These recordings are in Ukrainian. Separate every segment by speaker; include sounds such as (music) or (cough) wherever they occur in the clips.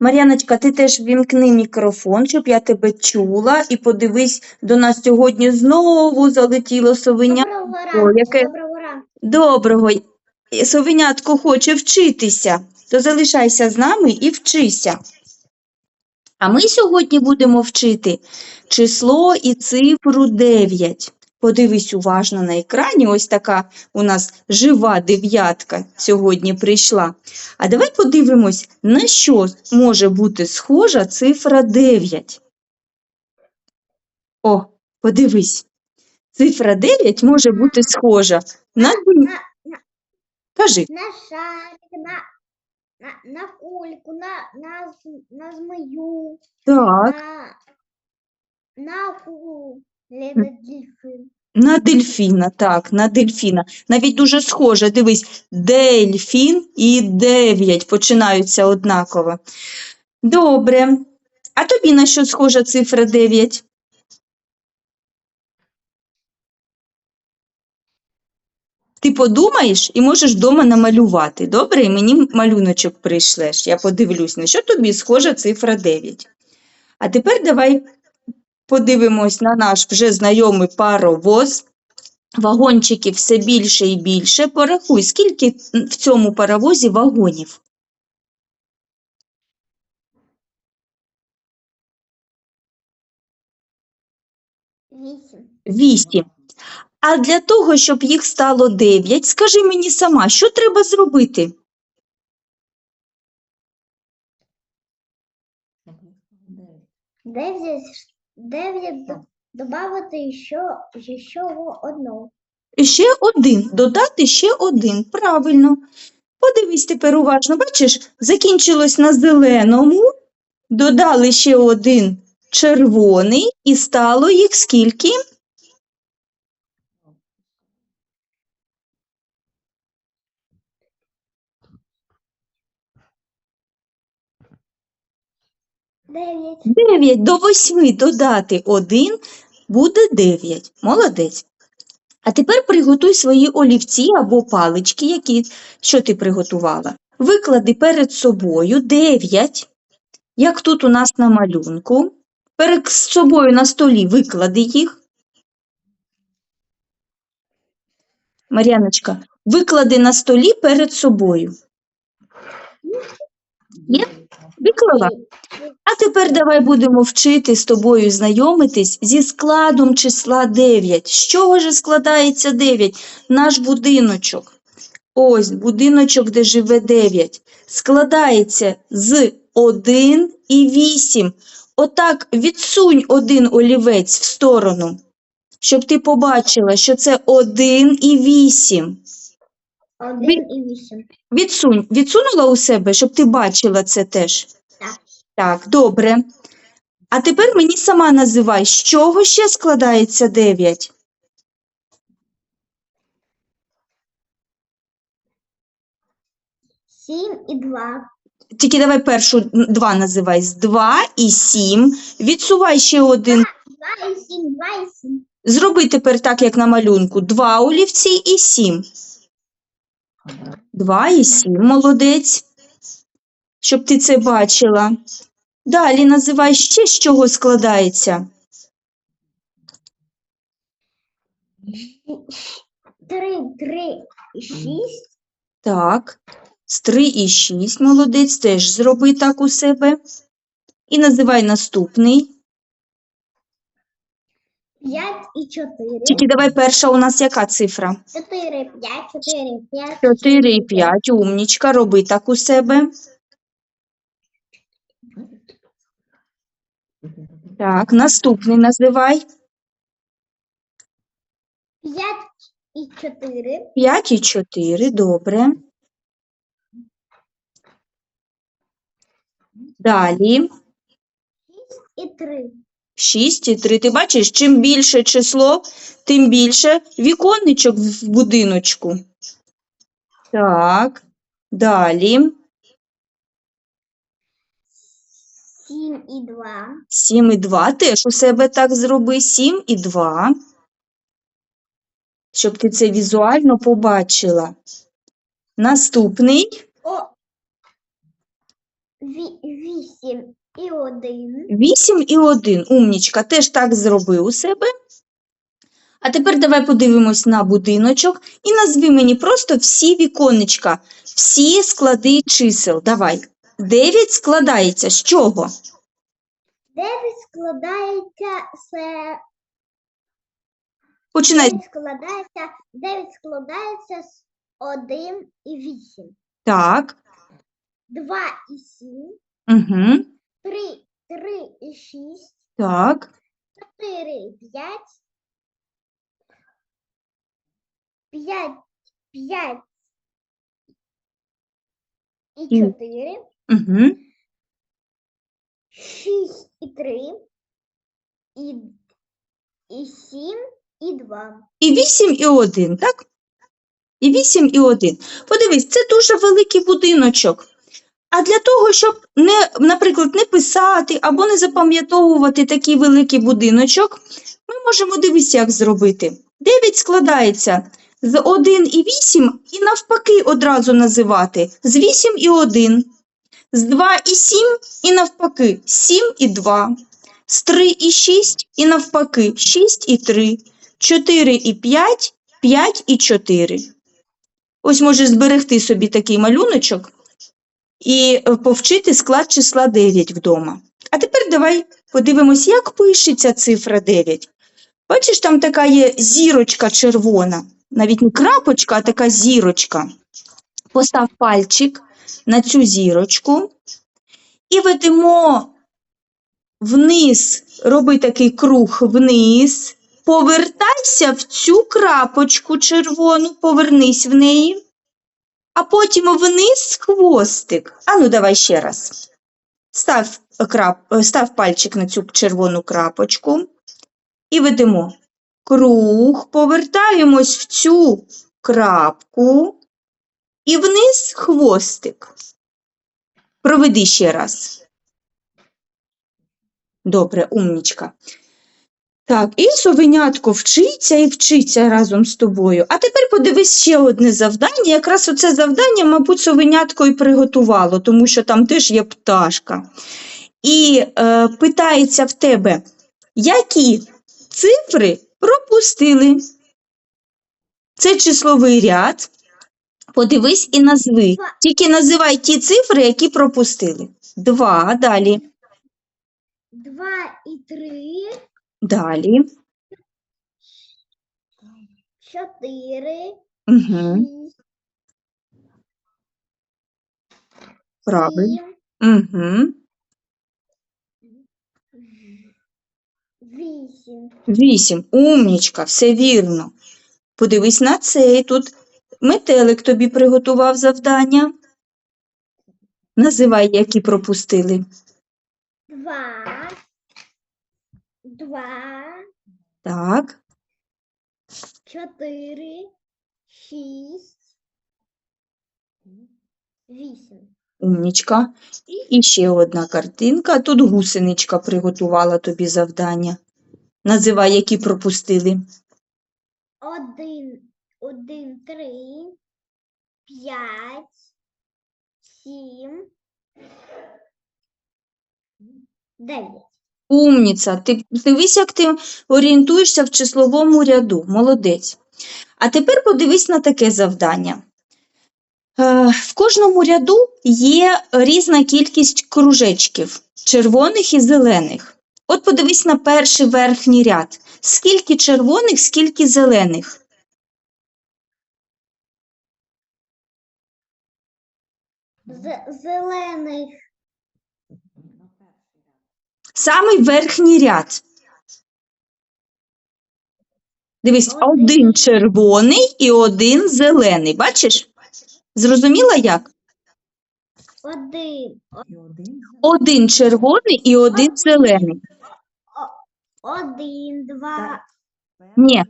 Speaker 1: Мар'яночка, ти теж вімкни мікрофон, щоб я тебе чула, і подивись, до нас сьогодні знову залетіло совеня.
Speaker 2: Доброго ранку,
Speaker 1: яке-
Speaker 2: доброго ранку.
Speaker 1: Доброго. Совенятко хоче вчитися, то залишайся з нами і вчися. А ми сьогодні будемо вчити число і цифру 9. Подивись уважно на екрані, ось така у нас жива дев'ятка сьогодні прийшла. А давай подивимось, на що може бути схожа цифра 9. О, подивись. Цифра 9 може бути схожа на Кажи.
Speaker 2: на шарик, на, на, на кульку, на, на, на змею,
Speaker 1: Так,
Speaker 2: на, на акулу,
Speaker 1: на дельфіна, так, на дельфіна. Навіть дуже схоже, дивись, дельфін і 9 починаються однаково. Добре. А тобі на що схожа цифра 9? Ти подумаєш і можеш вдома намалювати. Добре, і мені малюночок прийшлеш. Я подивлюсь, на що тобі схожа цифра 9. А тепер давай подивимось на наш вже знайомий паровоз. Вагончиків все більше і більше. Порахуй, скільки в цьому паровозі вагонів?
Speaker 2: Вісім.
Speaker 1: Вісім. А для того, щоб їх стало дев'ять, скажи мені сама, що треба зробити?
Speaker 2: Дев'ять, дев'ять додати добавити ще, ще одну.
Speaker 1: Ще один, додати ще один. Правильно. Подивись тепер уважно. Бачиш, закінчилось на зеленому, додали ще один червоний, і стало їх скільки?
Speaker 2: Дев'ять.
Speaker 1: Дев'ять до восьми додати один буде дев'ять. Молодець. А тепер приготуй свої олівці або палички, які що ти приготувала. Виклади перед собою дев'ять, як тут у нас на малюнку. Перед собою на столі виклади їх. Мар'яночка, виклади на столі перед собою. Є? Виклала? А тепер давай будемо вчити з тобою знайомитись зі складом числа 9. З чого ж складається 9? Наш будиночок. Ось будиночок, де живе 9. Складається з 1 і 8. Отак відсунь один олівець в сторону, щоб ти побачила, що це 1 і 8.
Speaker 2: Один і вісім.
Speaker 1: Відсунь, відсунула у себе, щоб ти бачила це теж?
Speaker 2: Так.
Speaker 1: Так, добре. А тепер мені сама називай, з чого ще складається 9?
Speaker 2: Сім і два.
Speaker 1: Тільки давай першу два називай. З 2 і 7. Відсувай ще один.
Speaker 2: Два і сім, два і сім.
Speaker 1: Зроби тепер так, як на малюнку. 2 олівці і 7. 2 і 7, молодець. Щоб ти це бачила. Далі називай ще, з чого складається.
Speaker 2: Три, три і шість.
Speaker 1: Так, з 3 і 6, молодець, теж зроби так у себе. І називай наступний.
Speaker 2: П'ять і чотири.
Speaker 1: Тільки давай перша у нас яка цифра?
Speaker 2: Чотири, п'ять, чотири, п'ять.
Speaker 1: 4 і 5, умнічка, роби так у себе. Так, наступний називай.
Speaker 2: П'ять і чотири.
Speaker 1: 5 і 4, добре. Далі.
Speaker 2: І три.
Speaker 1: 6 і 3. Ти бачиш, чим більше число, тим більше віконечок в будиночку. Так, далі.
Speaker 2: Сім і два.
Speaker 1: 7 і 2 теж у себе так зроби. 7 і 2. Щоб ти це візуально побачила. Наступний.
Speaker 2: О, ві- вісім і один.
Speaker 1: 8 і 1. Умнічка, теж так зробив у себе. А тепер давай подивимось на будиночок і назви мені просто всі віконечка, всі склади чисел. Давай. 9 складається з чого?
Speaker 2: Дев'ять складається з
Speaker 1: Починай.
Speaker 2: дев'ять складається, дев'ять складається з один і вісім.
Speaker 1: Так.
Speaker 2: Два і сім,
Speaker 1: Угу.
Speaker 2: Три, три і шість,
Speaker 1: Так.
Speaker 2: чотири і п'ять, п'ять, п'ять і
Speaker 1: І-
Speaker 2: чотири,
Speaker 1: Угу.
Speaker 2: шість і три, і, і сім і два.
Speaker 1: І 8 і 1, так? І 8 і 1. Подивись, це дуже великий будиночок. А для того, щоб, не, наприклад, не писати або не запам'ятовувати такий великий будиночок, ми можемо дивись, як зробити. 9 складається з 1 і 8 і навпаки одразу називати з 8 і 1, з 2 і 7 і навпаки 7 і 2, з 3 і 6 і навпаки 6 і 3, 4 і 5, 5 і 4. Ось можеш зберегти собі такий малюночок і е, повчити склад числа 9 вдома. А тепер давай подивимось, як пишеться цифра 9. Бачиш, там така є зірочка червона, навіть не крапочка, а така зірочка. Постав пальчик на цю зірочку і ведемо вниз, роби такий круг вниз, повертайся в цю крапочку червону, повернись в неї, а потім вниз хвостик. Ану, давай ще раз. Став, крап, е, став пальчик на цю червону крапочку і ведемо круг, повертаємось в цю крапку і вниз хвостик. Проведи ще раз. Добре, умнічка. Так, і совенятко вчиться і вчиться разом з тобою. А тепер подивись ще одне завдання. Якраз оце завдання, мабуть, совенятко і приготувало, тому що там теж є пташка. І е, питається в тебе, які цифри пропустили? Це числовий ряд. Подивись і назви. Тільки називай ті цифри, які пропустили. Два, далі.
Speaker 2: Два і три,
Speaker 1: Далі.
Speaker 2: чотири,
Speaker 1: Угу.
Speaker 2: шість,
Speaker 1: Правильно.
Speaker 2: сім,
Speaker 1: Угу.
Speaker 2: вісім.
Speaker 1: Вісім. Умнічка, все вірно. Подивись на цей. Тут метелик тобі приготував завдання. Називай, які пропустили.
Speaker 2: Два, два,
Speaker 1: Так.
Speaker 2: чотири, шість, вісім.
Speaker 1: Умнічка. І ще одна картинка. Тут гусеничка приготувала тобі завдання. Називай, які пропустили.
Speaker 2: Один, один, три, п'ять, сім, дев'ять.
Speaker 1: Умніця, ти дивись, як ти орієнтуєшся в числовому ряду. Молодець. А тепер подивись на таке завдання. Е, В кожному ряду є різна кількість кружечків, червоних і зелених. От подивись на перший верхній ряд. Скільки червоних, скільки зелених?
Speaker 2: З- зелених
Speaker 1: Самий верхній ряд. Дивись,
Speaker 2: Один.
Speaker 1: один червоний і один зелений. Бачиш? Зрозуміла як?
Speaker 2: один,
Speaker 1: Один червоний і один зелений.
Speaker 2: один, два,
Speaker 1: Ні.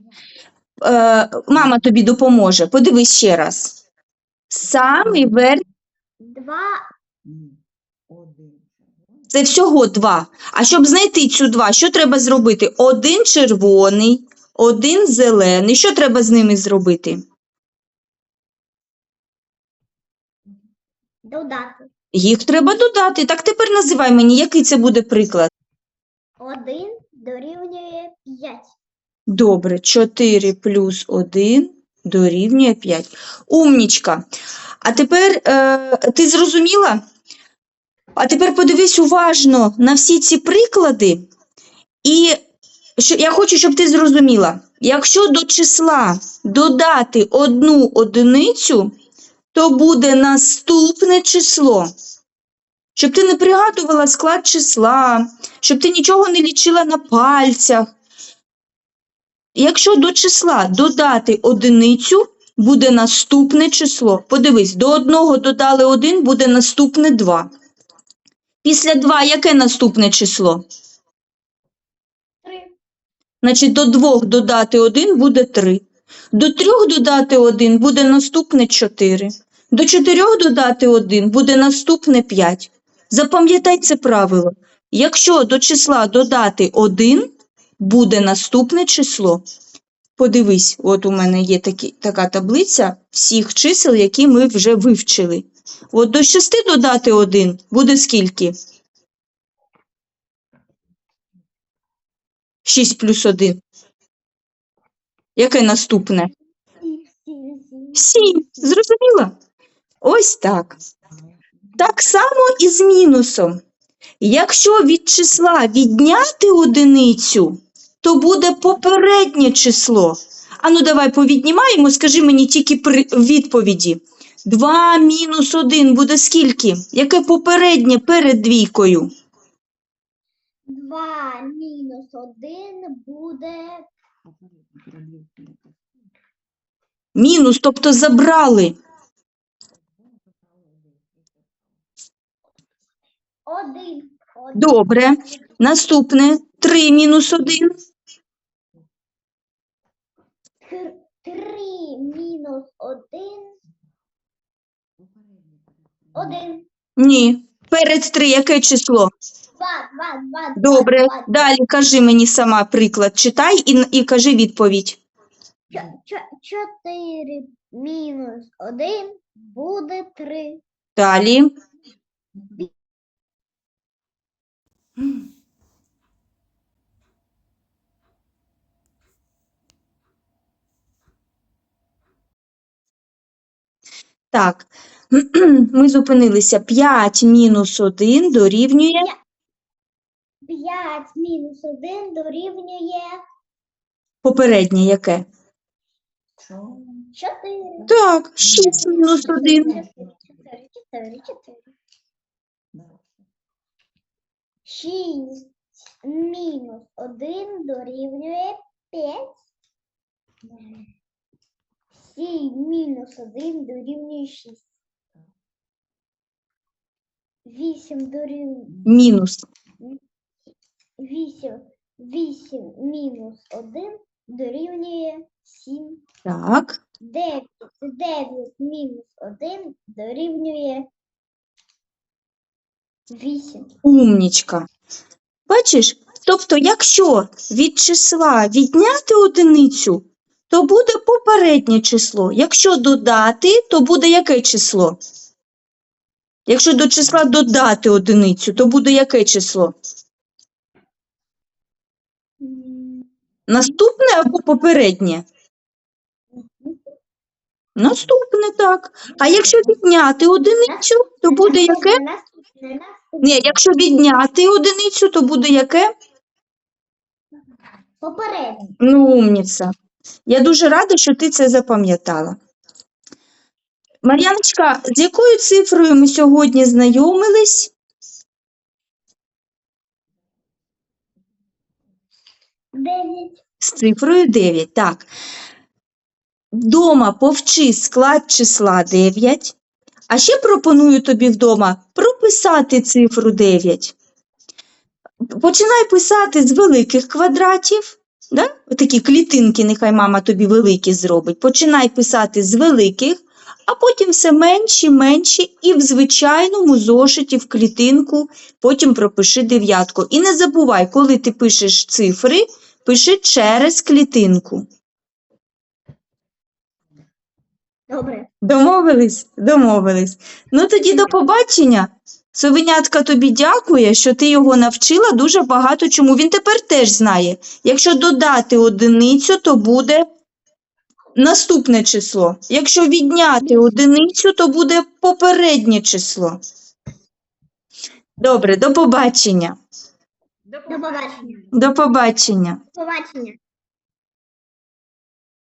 Speaker 1: Е, мама тобі допоможе. Подивись ще раз. Самий верх
Speaker 2: два,
Speaker 1: це всього два. А щоб знайти цю два, що треба зробити? Один червоний, один зелений. Що треба з ними зробити?
Speaker 2: додати.
Speaker 1: Їх треба додати. Так тепер називай мені, який це буде приклад.
Speaker 2: 1 дорівнює 5.
Speaker 1: Добре, 4 плюс 1 дорівнює 5. Умнічка. А тепер е, ти зрозуміла? А тепер подивись уважно на всі ці приклади. І я хочу, щоб ти зрозуміла. Якщо до числа додати одну одиницю, то буде наступне число. Щоб ти не пригадувала склад числа, щоб ти нічого не лічила на пальцях. Якщо до числа додати одиницю, буде наступне число. Подивись, до одного додали один, буде наступне 2. Після 2 яке наступне число?
Speaker 2: 3.
Speaker 1: Значить, до 2 додати 1 буде 3. До 3 додати 1 буде наступне 4. До 4 додати 1 буде наступне 5. Запам'ятай це правило. Якщо до числа додати 1, буде наступне число. Подивись, от у мене є такі, така таблиця всіх чисел, які ми вже вивчили. От до 6 додати 1 буде скільки? 6 плюс 1. Яке наступне? 7. Зрозуміла? Ось так. Так само і з мінусом. Якщо від числа відняти одиницю, то буде попереднє число. Ану, давай повіднімаємо, скажи мені тільки при відповіді. 2 мінус 1 буде скільки? Яке попереднє перед двійкою?
Speaker 2: 2 мінус 1 буде
Speaker 1: Мінус, тобто забрали.
Speaker 2: 1.
Speaker 1: Добре. Наступне 3 мінус 1.
Speaker 2: 3 мінус 1. 1.
Speaker 1: Ні. Перед 3 яке число?
Speaker 2: 2, 2, 2.
Speaker 1: Добре. Далі кажи мені сама приклад. Читай і, і кажи відповідь.
Speaker 2: 4 мінус 1 буде 3.
Speaker 1: Далі. Так, (clears throat) ми зупинилися. 5 мінус 1 дорівнює
Speaker 2: 5 мінус 1 дорівнює
Speaker 1: попереднє яке?
Speaker 2: 4.
Speaker 1: Так, 6 мінус 1.
Speaker 2: 4, 4, 4. 6 мінус 1 дорівнює 5. 7 мінус 1 дорівнює 6. 8 дорівнює
Speaker 1: Мінус.
Speaker 2: 8. 8 мінус 1 дорівнює 7.
Speaker 1: Так.
Speaker 2: 9, 9 мінус 1 дорівнює 8.
Speaker 1: Умнічка. Бачиш? Тобто, якщо від числа відняти одиницю, то буде попереднє число. Якщо додати, то буде яке число? Якщо до числа додати одиницю, то буде яке число? Наступне або попереднє? Наступне, так. А якщо відняти одиницю, то буде яке? Ні, якщо відняти одиницю, то буде яке?
Speaker 2: Попереднє.
Speaker 1: Ну, умніця. Я дуже рада, що ти це запам'ятала. Мар'яночка, з якою цифрою ми сьогодні знайомились?
Speaker 2: 9.
Speaker 1: З цифрою 9. Так. Вдома повчи склад числа 9. А ще пропоную тобі вдома прописати цифру 9. Починай писати з великих квадратів. Да? Такі клітинки, нехай мама тобі великі зробить. Починай писати з великих, а потім все менші, менші, і в звичайному зошиті в клітинку потім пропиши дев'ятку. І не забувай, коли ти пишеш цифри, пиши через клітинку.
Speaker 2: Добре.
Speaker 1: Домовились? Домовились. Ну тоді до побачення. Совенятка тобі дякує, що ти його навчила дуже багато чому. Він тепер теж знає. Якщо додати одиницю, то буде наступне число. Якщо відняти одиницю, то буде попереднє число. Добре, до побачення.
Speaker 2: До побачення.
Speaker 1: До побачення.
Speaker 2: До побачення.